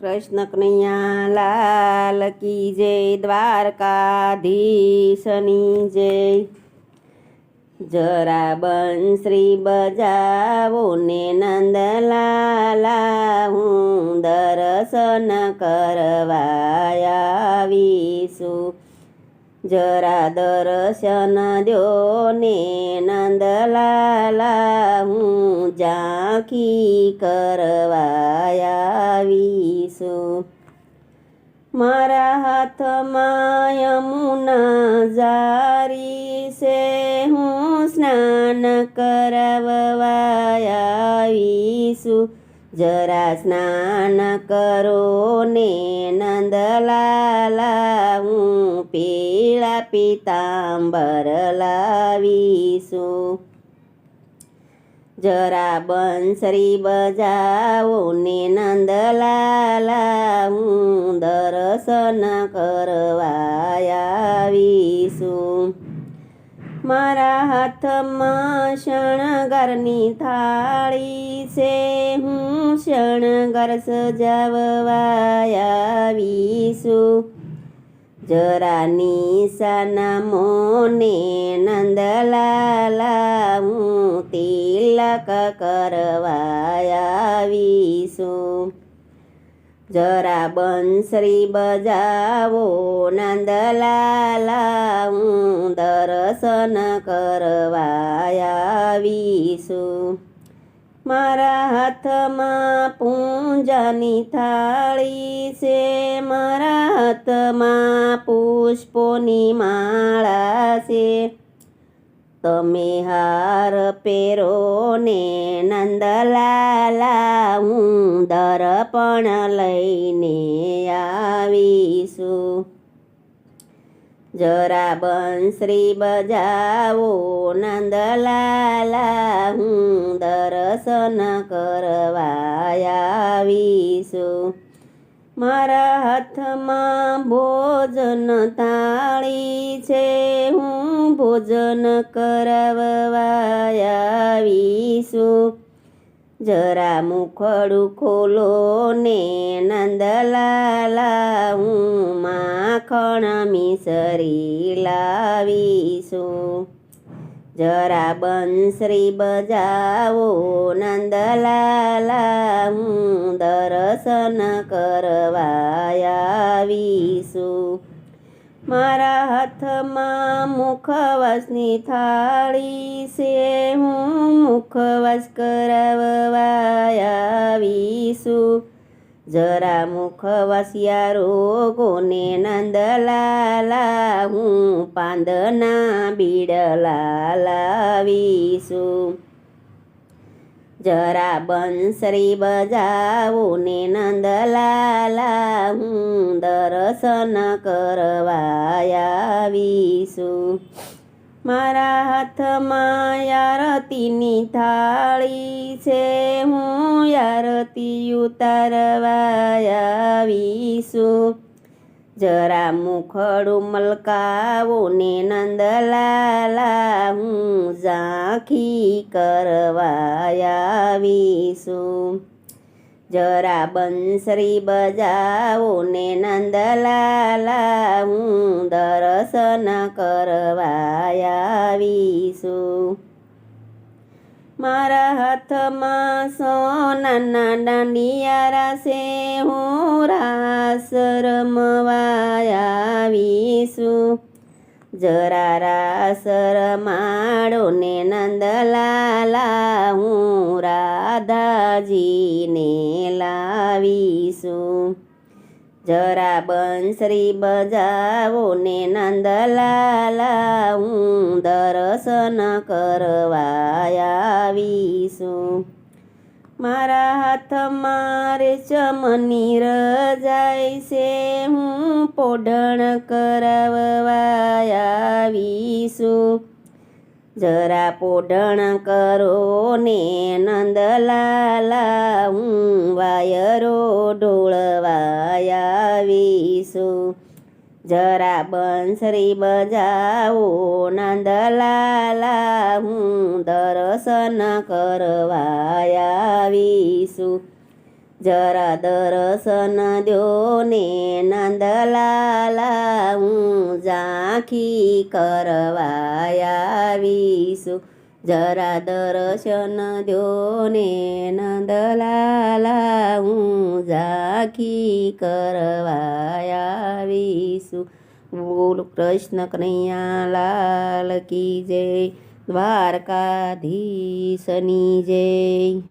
કૃષ્ણ કનૈયા લાલ કી જય દ્વારકાધીશની જય. જરા બંશ્રી બજાવો ને નંદલાલા, હું દર્શન કરવા આવીશું. જરા દર્શન દો ને નંદલાલા હું ઝાંખી કરવા આવીશું. મારા હાથમાં યમુના જારી છે, હું સ્નાન કરાવવા આવીશું. જરા સ્નાન કરો ને નંદલાલા હું પીળા પીતાંબર લાવીશું. જરા બંસરી બજાવો ને નંદલાલા હું દર્શન કરવા આવીશું. મારા હાથમાં શણગારની થાળી છે, હું શણગાર સજાવવા આવીશું. જરા નિશાના મોને નંદલાલા હું તિલક કરવા આવીશું. જરા બંસરી બજાવો નંદલાલા હું દર્શન કરવા આવીશું. મારા હાથમાં પૂંજાની થાળી છે. મારા હાથમાં પુષ્પોની માળા છે. તમે હાર પહેરો ને નંદલાલા, હું દર્પણ લઈને આવીશું. જરા બંશ્રી બજાવો, નંદલાલા હું દર્શન કરવા આવીશું. મારા હાથમાં ભોજન થાળી છે, હું ભોજન કરવા આવીશું. જરા મુખડું ખોલો ને, નંદલાલા હું માખણ મિસરી લાવીશું જરા બંશ્રી બજાવો નંદલાલા, હું દર્શન કરવા આવીશું. મારા હાથમાં મુખવાસની થાળી છે, હું મુખવાસ કરાવવા આવીશું. જરા મુખવાસિયા રોગોને નંદલાલા? હું પાંદના બીડલા લાવીશું જરા બંસરી બજાવો ને નંદલાલા. હું દર્શન કરવા આવીશું મારા હાથમાં યારતીની થાળી છે. હું યારતી ઉતારવા આવીશું. જરા મુખડું મલકાવો ને નંદલાલા, હું ઝાંખી કરવા આવીશું. જરા બંસરી બજાવો ને નંદલાલા, હું દર્શન કરવા આવીશું. મારા હાથમાં સોનાના દાંડિયારા છે, હું રાસ રમવા જરા રાસર રમાડો ને નંદલાલા, હું રાધાજીને લાવીશું. જરા બંશ્રી બજાવો ને નંદલાલા, હું દર્શન કરવા આવીશું. મારા હાથમાં રેચમની રજાય છે. હું પોઢણ કરાવવા જરા પોઢણ કરો ને નંદલાલા, હું વાયરો ઢોળવા આવીશું જરા બંસરી બજાવો, નંદલાલા, હું દર્શન કરવા આવીશું. જરા દર્શન દો ને નાંદલાલા, હું ઝાંખી કરવા આવીશું. જરા દર્શન દ્યો ને નંદલાલા હું ઝાંખી કરવા આવીશું. બોલ કૃષ્ણ કનૈયા લાલ કી જય દ્વારકાધીશની જય.